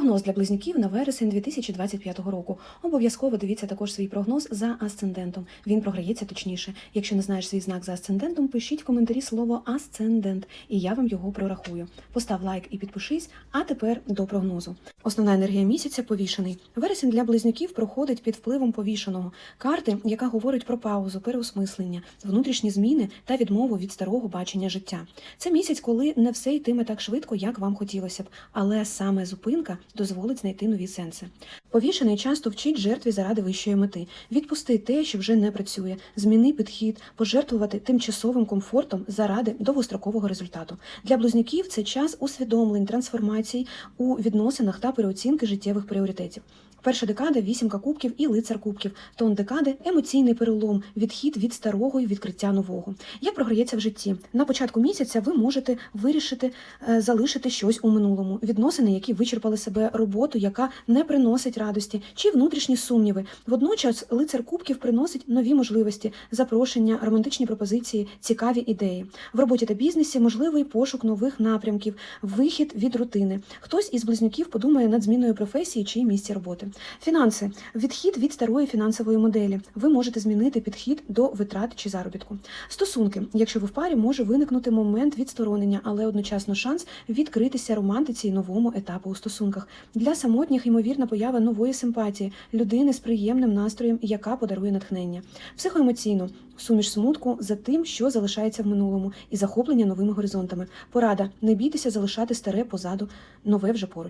Прогноз для близнюків на вересень 2025 року. Обов'язково дивіться також свій прогноз за асцендентом. Він програється точніше. Якщо не знаєш свій знак за асцендентом, пишіть в коментарі слово асцендент, і я вам його прорахую. Постав лайк і підпишись. А тепер до прогнозу. Основна енергія місяця повішений. Вересень для близнюків проходить під впливом повішеного карти, яка говорить про паузу, переосмислення, внутрішні зміни та відмову від старого бачення життя. Це місяць, коли не все йтиме так швидко, як вам хотілося б, але саме зупинка дозволить знайти нові сенси. Повішений часто вчить жертві заради вищої мети. Відпусти те, що вже не працює, зміни підхід, пожертвувати тимчасовим комфортом заради довгострокового результату. Для близнюків це час усвідомлень, трансформацій у відносинах та переоцінки життєвих пріоритетів. Перша декада вісімка кубків і лицар кубків. Тон декади емоційний перелом, відхід від старого і відкриття нового. Як програється в житті? На початку місяця ви можете вирішити е, залишити щось у минулому, відносини, які вичерпали себе, роботу, яка не приносить радості, чи внутрішні сумніви. Водночас лицар кубків приносить нові можливості, запрошення, романтичні пропозиції, цікаві ідеї. В роботі та бізнесі можливий пошук нових напрямків, вихід від рутини. Хтось із близнюків подумає над зміною професії чи місця роботи. Фінанси відхід від старої фінансової моделі. Ви можете змінити підхід до витрат чи заробітку. Стосунки, якщо ви в парі, може виникнути момент відсторонення, але одночасно шанс відкритися романтиці і новому етапу у стосунках. Для самотніх ймовірна поява нової симпатії, людини з приємним настроєм, яка подарує натхнення. Психоемоційно суміш смутку за тим, що залишається в минулому, і захоплення новими горизонтами. Порада не бійтеся залишати старе позаду, нове вже поруч.